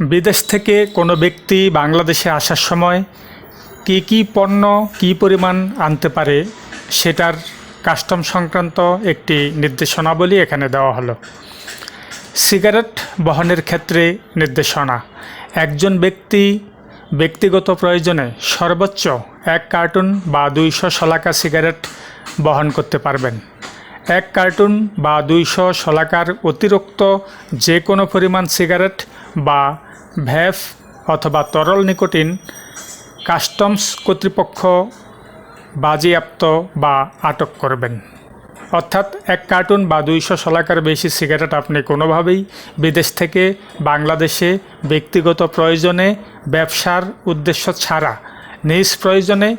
বিদেশ থেকে কোনো ব্যক্তি বাংলাদেশে আসার সময় কি কি পণ্য, কি পরিমাণ আনতে পারে সেটার কাস্টম সংক্রান্ত একটি নির্দেশনাবলী এখানে দেওয়া হলো। সিগারেট বহনের ক্ষেত্রে নির্দেশনা। একজন ব্যক্তি ব্যক্তিগত প্রয়োজনে সর্বোচ্চ এক কার্টুন বা দুইশো শলাকা সিগারেট বহন করতে পারবেন। এক কার্টুন বা দুইশো শলাকার অতিরিক্ত যে কোনো পরিমাণ সিগারেট বা ভ্যাপ অথবা তরল নিকোটিন কাস্টমস কর্তৃপক্ষ বাজেয়াপ্ত বা আটক করবেন। অর্থাৎ এক কার্টুন বা দুইশো শলাকার বেশি সিগারেট আপনি কোনোভাবেই বিদেশ থেকে বাংলাদেশে ব্যক্তিগত প্রয়োজনে ব্যবসার উদ্দেশ্য ছাড়া নিজ প্রয়োজনে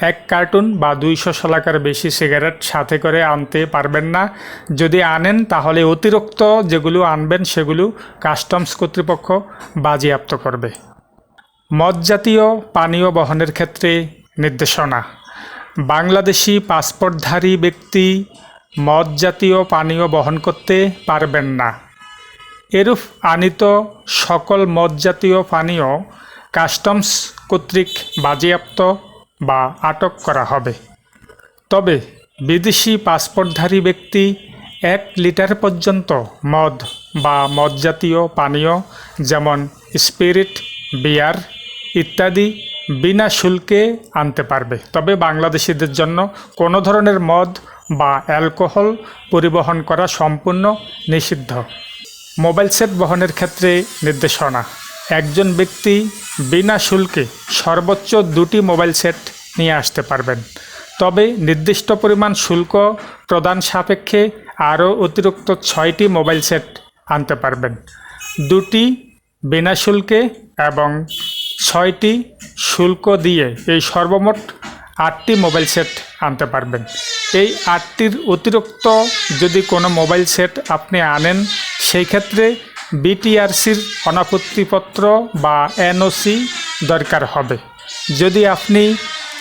এক কার্টুন বা দুইশো শলাকার বেশি সিগারেট সাথে করে আনতে পারবেন না। যদি আনেন, তাহলে অতিরিক্ত যেগুলো আনবেন, সেগুলো কাস্টমস কর্তৃপক্ষ বাজেয়াপ্ত করবে। মদ জাতীয় পানীয় বহনের ক্ষেত্রে নির্দেশনা। বাংলাদেশি পাসপোর্টধারী ব্যক্তি মদ জাতীয় পানীয় বহন করতে পারবেন না। এরূপ আনিত সকল মদ জাতীয় পানীয় কাস্টমস কর্তৃক বাজেয়াপ্ত বা আটক করা হবে। তবে বিদেশি পাসপোর্টধারী ব্যক্তি এক লিটার পর্যন্ত মদ বা মদ জাতীয় পানীয় যেমন স্পিরিট, বিয়ার ইত্যাদি বিনা শুল্কে আনতে পারবে। তবে বাংলাদেশিদের জন্য কোনো ধরনের মদ বা অ্যালকোহল পরিবহন করা সম্পূর্ণ নিষিদ্ধ। মোবাইল সেট বহনের ক্ষেত্রে নির্দেশনা। একজন ব্যক্তি বিনা শুল্কে সর্বোচ্চ দুটি মোবাইল সেট নিয়ে আসতে পারবেন। তবে নির্দিষ্ট পরিমাণ শুল্ক প্রদান সাপেক্ষে আরও অতিরিক্ত ছয়টি মোবাইল সেট আনতে পারবেন। দুটি বিনা শুল্কে এবং ছয়টি শুল্ক দিয়ে এই সর্বমোট আটটি মোবাইল সেট আনতে পারবেন। এই আটটির অতিরিক্ত যদি কোনো মোবাইল সেট আপনি আনেন, সেই ক্ষেত্রে বিটিআরসির অনাপত্তিপত্র বা এনওসি দরকার হবে। যদি আপনি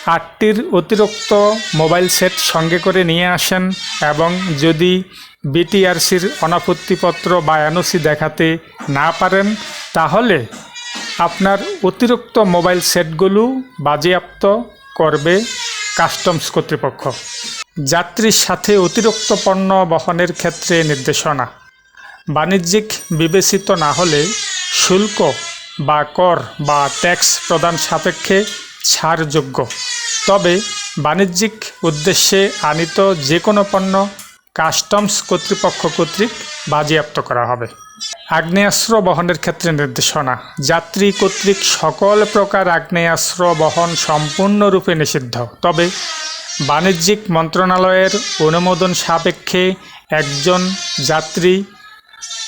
আটটির অতিরিক্ত মোবাইল সেট সঙ্গে করে নিয়ে আসেন এবং যদি বিটিআরসির অনাপত্তিপত্র বা এনওসি দেখাতে না পারেন, তাহলে আপনার অতিরিক্ত মোবাইল সেটগুলো বাজেয়াপ্ত করবে কাস্টমস কর্তৃপক্ষ। যাত্রীর সাথে অতিরিক্ত পণ্য বহনের ক্ষেত্রে নির্দেশনা। বাণিজ্যিক বিবেচিত না হলে শুল্ক বা কর বা ট্যাক্স প্রদান সাপেক্ষে ছাড়যোগ্য। তবে বাণিজ্যিক উদ্দেশ্যে আনিত যে কোনো পণ্য কাস্টমস কর্তৃপক্ষ কর্তৃক বাজেয়াপ্ত করা হবে। আগ্নেয়াস্ত্র বহনের ক্ষেত্রে নির্দেশনা। যাত্রী কর্তৃক সকল প্রকার আগ্নেয়াস্ত্র বহন সম্পূর্ণরূপে নিষিদ্ধ। তবে বাণিজ্যিক মন্ত্রণালয়ের অনুমোদন সাপেক্ষে একজন যাত্রী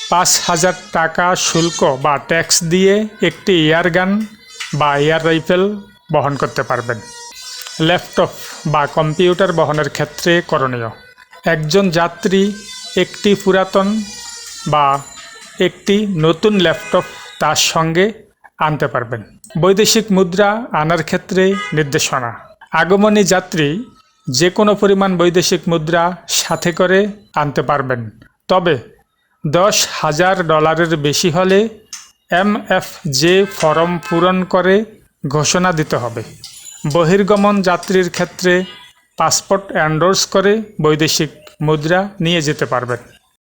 পাঁচ হাজার টাকা শুল্ক বা ট্যাক্স দিয়ে একটি এয়ারগান বা এয়ার রাইফেল বহন করতে পারবেন। ল্যাপটপ বা কম্পিউটার বহনের ক্ষেত্রে করণীয়। একজন যাত্রী, একটি পুরাতন বা একটি নতুন ল্যাপটপ তার সঙ্গে আনতে পারবেন। বৈদেশিক মুদ্রা আনার ক্ষেত্রে নির্দেশনা। আগমনী যাত্রী যে কোনো পরিমাণ বৈদেশিক মুদ্রা সাথে করে আনতে পারবেন। তবে দশ হাজার ডলারের বেশি হলে এম এফ জে ফরম পূরণ করে ঘোষণা দিতে হবে। বহির্গমন যাত্রীর ক্ষেত্রে পাসপোর্ট অ্যান্ডোর্স করে বৈদেশিক মুদ্রা নিয়ে যেতে পারবেন।